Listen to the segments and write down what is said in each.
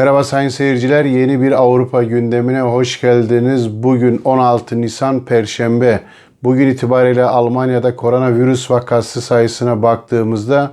Merhaba sayın seyirciler. Yeni bir Avrupa gündemine hoş geldiniz. Bugün 16 Nisan Perşembe. Bugün itibariyle Almanya'da koronavirüs vakası sayısına baktığımızda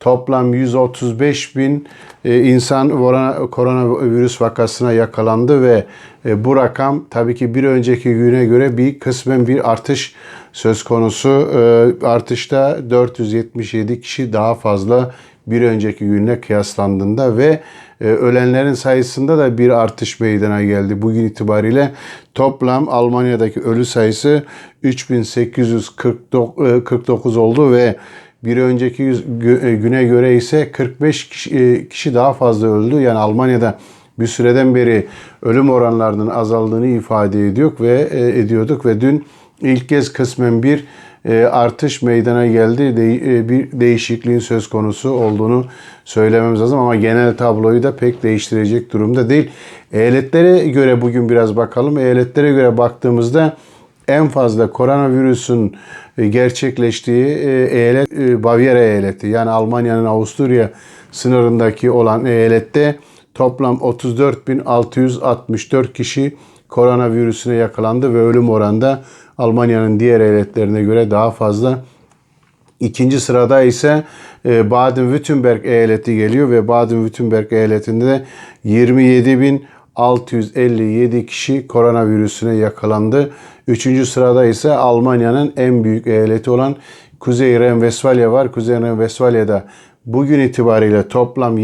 toplam 135 bin e, insan korona- koronavirüs vakasına yakalandı ve e, bu rakam tabii ki bir önceki güne göre bir kısmen bir artış söz konusu. E, Artışta 477 kişi daha fazla bir önceki günle kıyaslandığında ve e, ölenlerin sayısında da bir artış meydana geldi. Bugün itibariyle toplam Almanya'daki ölü sayısı 3849 oldu ve bir önceki e, güne göre ise 45 kişi, e, daha fazla öldü. Yani Almanya'da bir süreden beri ölüm oranlarının azaldığını ifade ediyor ve e, ediyorduk ve dün ilk kez kısmen bir e, artış meydana geldi. E, bir değişikliğin söz konusu olduğunu söylememiz lazım ama genel tabloyu da pek değiştirecek durumda değil. Eyaletlere göre bugün biraz bakalım. Eyaletlere göre baktığımızda en fazla koronavirüsün e, gerçekleştiği e, eyalet Bavyera eyaleti. Yani Almanya'nın Avusturya sınırındaki olan eyalette toplam 34.664 kişi koronavirüsüne yakalandı ve ölüm oranda Almanya'nın diğer eyaletlerine göre daha fazla. İkinci sırada ise e, Baden-Württemberg eyaleti geliyor ve Baden-Württemberg eyaletinde de 27.657 kişi koronavirüsüne yakalandı. Üçüncü sırada ise Almanya'nın en büyük eyaleti olan Kuzey Ren-Vesfalya var. Kuzey Ren-Vesfalya'da bugün itibariyle toplam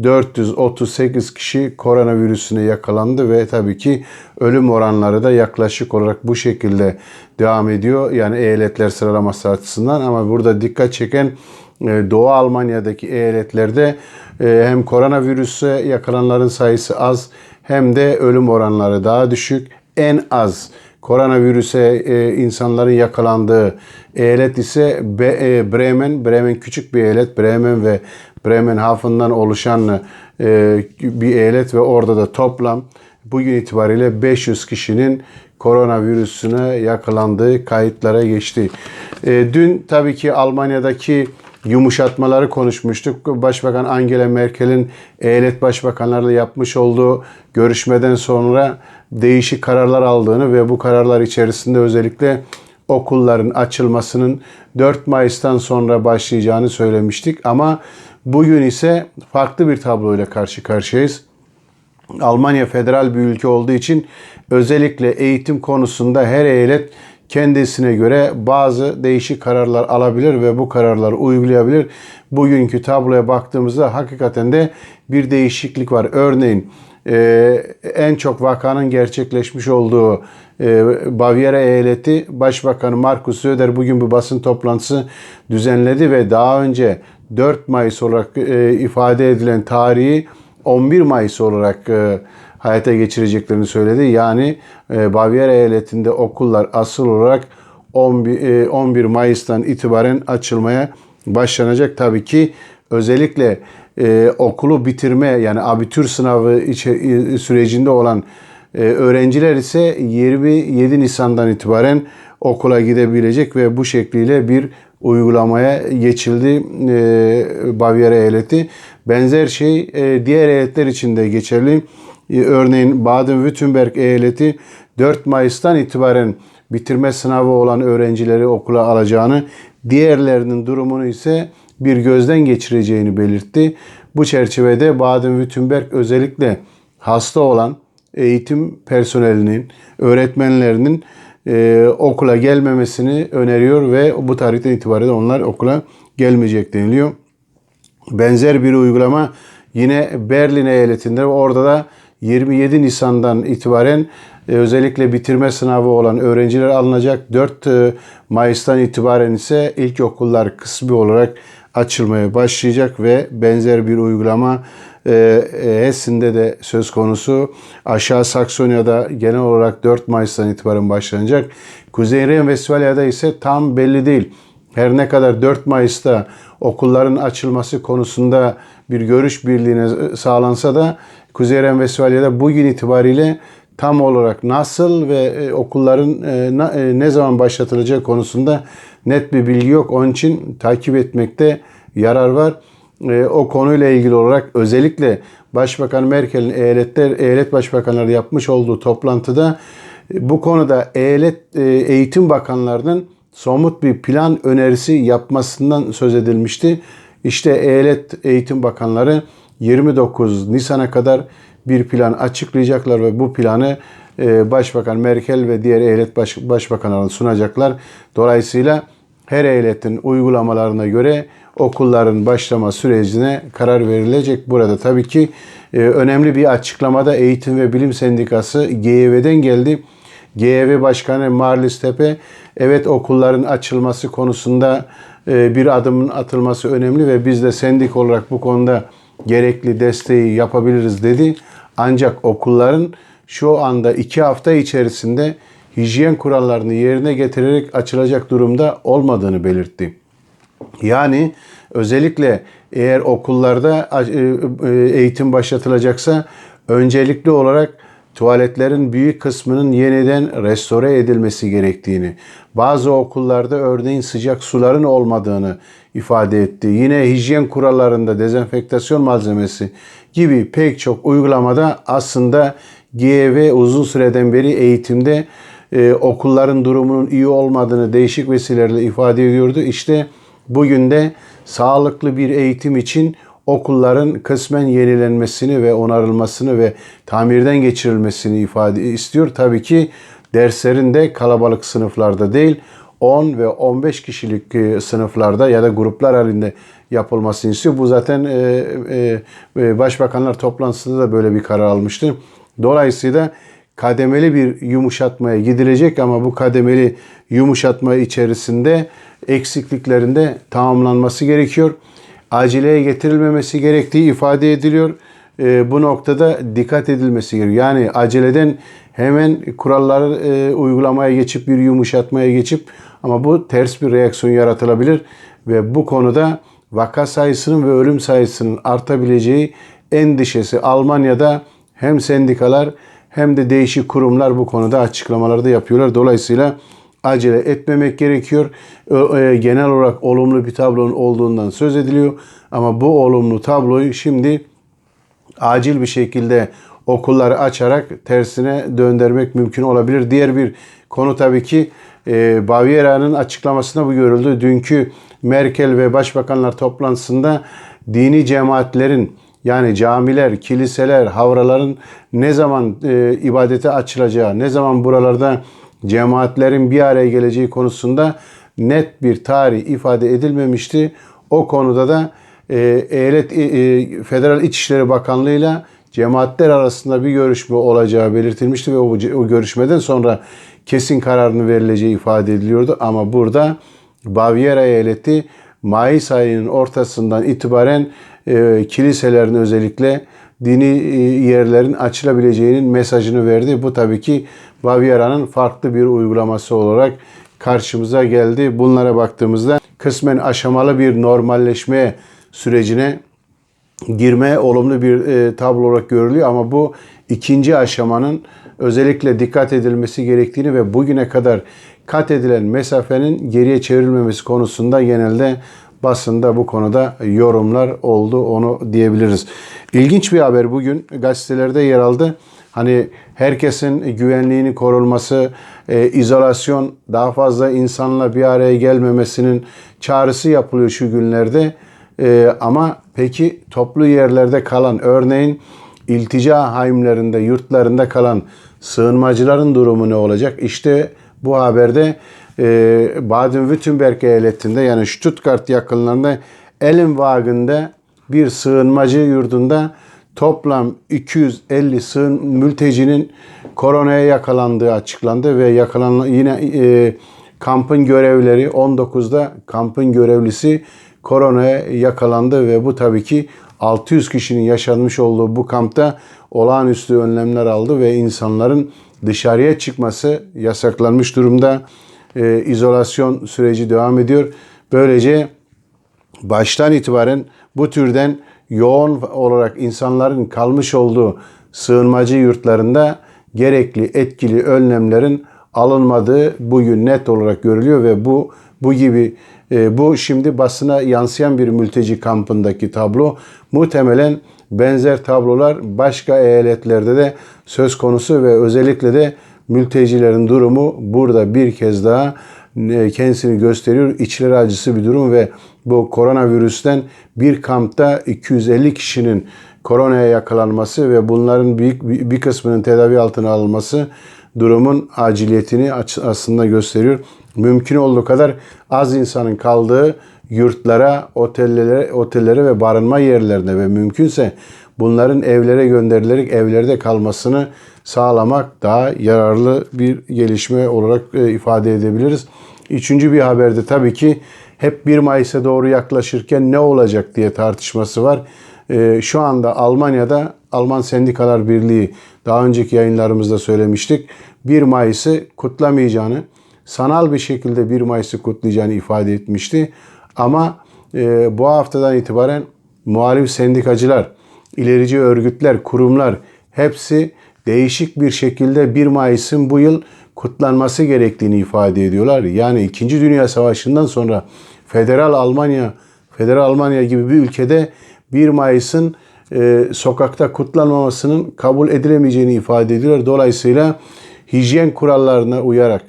25.438 kişi koronavirüsüne yakalandı ve tabii ki ölüm oranları da yaklaşık olarak bu şekilde devam ediyor. Yani eyaletler sıralaması açısından ama burada dikkat çeken e, Doğu Almanya'daki eyaletlerde e, hem koronavirüse yakalananların sayısı az hem de ölüm oranları daha düşük. En az koronavirüse e, insanların yakalandığı eyalet ise Bremen. Bremen küçük bir eyalet. Bremen ve Bremenhaven'dan oluşan e, bir eyalet ve orada da toplam bugün itibariyle 500 kişinin koronavirüsüne yakalandığı kayıtlara geçti. E, dün tabii ki Almanya'daki yumuşatmaları konuşmuştuk. Başbakan Angela Merkel'in eyalet başbakanlarıyla yapmış olduğu görüşmeden sonra değişik kararlar aldığını ve bu kararlar içerisinde özellikle okulların açılmasının 4 Mayıs'tan sonra başlayacağını söylemiştik. Ama bugün ise farklı bir tabloyla karşı karşıyayız. Almanya federal bir ülke olduğu için özellikle eğitim konusunda her eyalet kendisine göre bazı değişik kararlar alabilir ve bu kararları uygulayabilir. Bugünkü tabloya baktığımızda hakikaten de bir değişiklik var. Örneğin e, en çok vakanın gerçekleşmiş olduğu e, Bavyera eyaleti Başbakanı Markus Söder bugün bir basın toplantısı düzenledi ve daha önce 4 Mayıs olarak e, ifade edilen tarihi 11 Mayıs olarak e, hayata geçireceklerini söyledi. Yani e, Bavyera eyaletinde okullar asıl olarak 11, e, 11 Mayıs'tan itibaren açılmaya başlanacak. Tabii ki özellikle e, okulu bitirme yani abitür sınavı içe, e, sürecinde olan e, öğrenciler ise 27 Nisan'dan itibaren okula gidebilecek ve bu şekliyle bir uygulamaya geçildi e, Bavyera eyaleti. Benzer şey e, diğer eyaletler için de geçerli. E, örneğin Baden-Württemberg eyaleti 4 Mayıs'tan itibaren bitirme sınavı olan öğrencileri okula alacağını, diğerlerinin durumunu ise bir gözden geçireceğini belirtti. Bu çerçevede Baden-Württemberg özellikle hasta olan eğitim personelinin, öğretmenlerinin e, okula gelmemesini öneriyor ve bu tarihten itibaren onlar okula gelmeyecek deniliyor. Benzer bir uygulama yine Berlin eyaletinde orada da 27 Nisan'dan itibaren e, özellikle bitirme sınavı olan öğrenciler alınacak. 4 e, Mayıs'tan itibaren ise ilkokullar kısmi olarak açılmaya başlayacak ve benzer bir uygulama Hessen'de de söz konusu. Aşağı Saksonya'da genel olarak 4 Mayıs'tan itibaren başlanacak. Kuzey Ren-Vesfalya'da ise tam belli değil. Her ne kadar 4 Mayıs'ta okulların açılması konusunda bir görüş birliğine sağlansa da Kuzey Ren-Vesfalya'da bugün itibariyle tam olarak nasıl ve e, okulların e, e, ne zaman başlatılacağı konusunda net bir bilgi yok. Onun için takip etmekte yarar var. E, o konuyla ilgili olarak özellikle Başbakan Merkel'in eyaletler, eyalet başbakanları yapmış olduğu toplantıda e, bu konuda eyalet e, eğitim bakanlarının somut bir plan önerisi yapmasından söz edilmişti. İşte eyalet eğitim bakanları 29 Nisan'a kadar bir plan açıklayacaklar ve bu planı e, Başbakan Merkel ve diğer eyalet baş, başbakanlarına sunacaklar. Dolayısıyla her eyaletin uygulamalarına göre okulların başlama sürecine karar verilecek. Burada tabii ki e, önemli bir açıklamada Eğitim ve Bilim Sendikası GYV'den geldi. GYV Başkanı Marlis Tepe, evet okulların açılması konusunda e, bir adımın atılması önemli ve biz de sendik olarak bu konuda gerekli desteği yapabiliriz dedi. Ancak okulların şu anda iki hafta içerisinde hijyen kurallarını yerine getirerek açılacak durumda olmadığını belirtti. Yani özellikle eğer okullarda e, e, eğitim başlatılacaksa öncelikli olarak tuvaletlerin büyük kısmının yeniden restore edilmesi gerektiğini, bazı okullarda örneğin sıcak suların olmadığını ifade etti. Yine hijyen kurallarında dezenfektasyon malzemesi gibi pek çok uygulamada aslında GEV uzun süreden beri eğitimde e, okulların durumunun iyi olmadığını değişik vesilelerle ifade ediyordu. İşte bugün de sağlıklı bir eğitim için okulların kısmen yenilenmesini ve onarılmasını ve tamirden geçirilmesini ifade istiyor. Tabii ki derslerin de kalabalık sınıflarda değil 10 ve 15 kişilik e, sınıflarda ya da gruplar halinde yapılmasını istiyor. Bu zaten e, e, başbakanlar toplantısında da böyle bir karar almıştı. Dolayısıyla kademeli bir yumuşatmaya gidilecek ama bu kademeli yumuşatma içerisinde eksikliklerinde tamamlanması gerekiyor. Aceleye getirilmemesi gerektiği ifade ediliyor. E, bu noktada dikkat edilmesi gerekiyor. Yani aceleden hemen kuralları e, uygulamaya geçip bir yumuşatmaya geçip ama bu ters bir reaksiyon yaratılabilir ve bu konuda vaka sayısının ve ölüm sayısının artabileceği endişesi Almanya'da hem sendikalar hem de değişik kurumlar bu konuda açıklamaları da yapıyorlar. Dolayısıyla acele etmemek gerekiyor. E, genel olarak olumlu bir tablonun olduğundan söz ediliyor. Ama bu olumlu tabloyu şimdi acil bir şekilde okulları açarak tersine döndürmek mümkün olabilir. Diğer bir konu tabii ki e, Baviera'nın açıklamasında bu görüldü. Dünkü Merkel ve Başbakanlar toplantısında dini cemaatlerin yani camiler, kiliseler, havraların ne zaman e, ibadete açılacağı, ne zaman buralarda cemaatlerin bir araya geleceği konusunda net bir tarih ifade edilmemişti. O konuda da e, Eyalet e, e, Federal İçişleri Bakanlığı ile cemaatler arasında bir görüşme olacağı belirtilmişti ve o, o görüşmeden sonra kesin kararını verileceği ifade ediliyordu. Ama burada Baviera eyaleti Mayıs ayının ortasından itibaren e, kiliselerin özellikle dini e, yerlerin açılabileceğinin mesajını verdi. Bu tabii ki Baviera'nın farklı bir uygulaması olarak karşımıza geldi. Bunlara baktığımızda kısmen aşamalı bir normalleşme sürecine girme olumlu bir e, tablo olarak görülüyor ama bu ikinci aşamanın özellikle dikkat edilmesi gerektiğini ve bugüne kadar kat edilen mesafenin geriye çevrilmemesi konusunda genelde basında bu konuda yorumlar oldu onu diyebiliriz. İlginç bir haber bugün gazetelerde yer aldı. Hani herkesin güvenliğini korunması, e, izolasyon, daha fazla insanla bir araya gelmemesinin çağrısı yapılıyor şu günlerde. E, ama peki toplu yerlerde kalan, örneğin iltica haimlerinde, yurtlarında kalan sığınmacıların durumu ne olacak? İşte bu haberde Baden-Württemberg eyaletinde yani Stuttgart yakınlarında Ellenwagen'de bir sığınmacı yurdunda toplam 250 sığın mültecinin koronaya yakalandığı açıklandı ve yakalanan yine e, kampın görevleri 19'da kampın görevlisi koronaya yakalandı ve bu tabii ki 600 kişinin yaşanmış olduğu bu kampta olağanüstü önlemler aldı ve insanların dışarıya çıkması yasaklanmış durumda. E, izolasyon süreci devam ediyor. Böylece baştan itibaren bu türden yoğun olarak insanların kalmış olduğu sığınmacı yurtlarında gerekli etkili önlemlerin alınmadığı bugün net olarak görülüyor ve bu bu gibi e, bu şimdi basına yansıyan bir mülteci kampındaki tablo muhtemelen benzer tablolar başka eyaletlerde de söz konusu ve özellikle de mültecilerin durumu burada bir kez daha e, kendisini gösteriyor. İçleri acısı bir durum ve bu koronavirüsten bir kampta 250 kişinin koronaya yakalanması ve bunların büyük bir kısmının tedavi altına alınması durumun aciliyetini aslında gösteriyor. Mümkün olduğu kadar az insanın kaldığı yurtlara, otellere, otellere ve barınma yerlerine ve mümkünse bunların evlere gönderilerek evlerde kalmasını sağlamak daha yararlı bir gelişme olarak e, ifade edebiliriz. Üçüncü bir haberde tabii ki hep 1 Mayıs'a doğru yaklaşırken ne olacak diye tartışması var. E, şu anda Almanya'da Alman Sendikalar Birliği daha önceki yayınlarımızda söylemiştik. 1 Mayıs'ı kutlamayacağını, sanal bir şekilde 1 Mayıs'ı kutlayacağını ifade etmişti. Ama e, bu haftadan itibaren muhalif sendikacılar, ilerici örgütler, kurumlar hepsi değişik bir şekilde 1 Mayıs'ın bu yıl kutlanması gerektiğini ifade ediyorlar. Yani 2. Dünya Savaşı'ndan sonra Federal Almanya, Federal Almanya gibi bir ülkede 1 Mayıs'ın e, sokakta kutlanmamasının kabul edilemeyeceğini ifade ediyorlar. Dolayısıyla hijyen kurallarına uyarak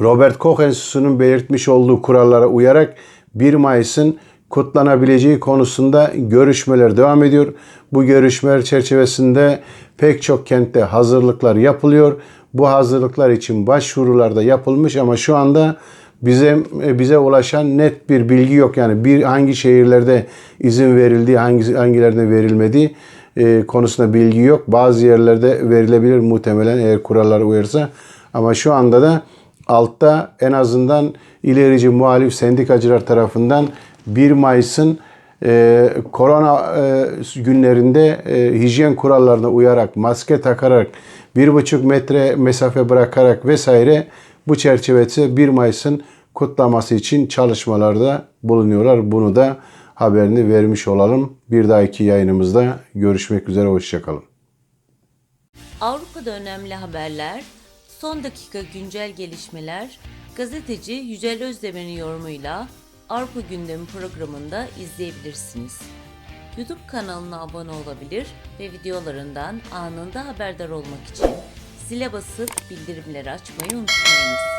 Robert Koch Enstitüsü'nün belirtmiş olduğu kurallara uyarak 1 Mayıs'ın kutlanabileceği konusunda görüşmeler devam ediyor. Bu görüşmeler çerçevesinde pek çok kentte hazırlıklar yapılıyor. Bu hazırlıklar için başvurular da yapılmış ama şu anda bize bize ulaşan net bir bilgi yok. Yani bir hangi şehirlerde izin verildiği, hangi hangilerinde verilmediği e, konusunda bilgi yok. Bazı yerlerde verilebilir muhtemelen eğer kurallara uyarsa. Ama şu anda da altta en azından ilerici muhalif sendikacılar tarafından 1 Mayıs'ın e, korona e, günlerinde e, hijyen kurallarına uyarak, maske takarak, 1,5 metre mesafe bırakarak vesaire bu çerçevesi 1 Mayıs'ın kutlaması için çalışmalarda bulunuyorlar. Bunu da haberini vermiş olalım. Bir dahaki yayınımızda görüşmek üzere. Hoşçakalın. Avrupa'da önemli haberler, son dakika güncel gelişmeler, gazeteci Yücel Özdemir'in yorumuyla Avrupa Gündemi programında izleyebilirsiniz. YouTube kanalına abone olabilir ve videolarından anında haberdar olmak için zile basıp bildirimleri açmayı unutmayınız.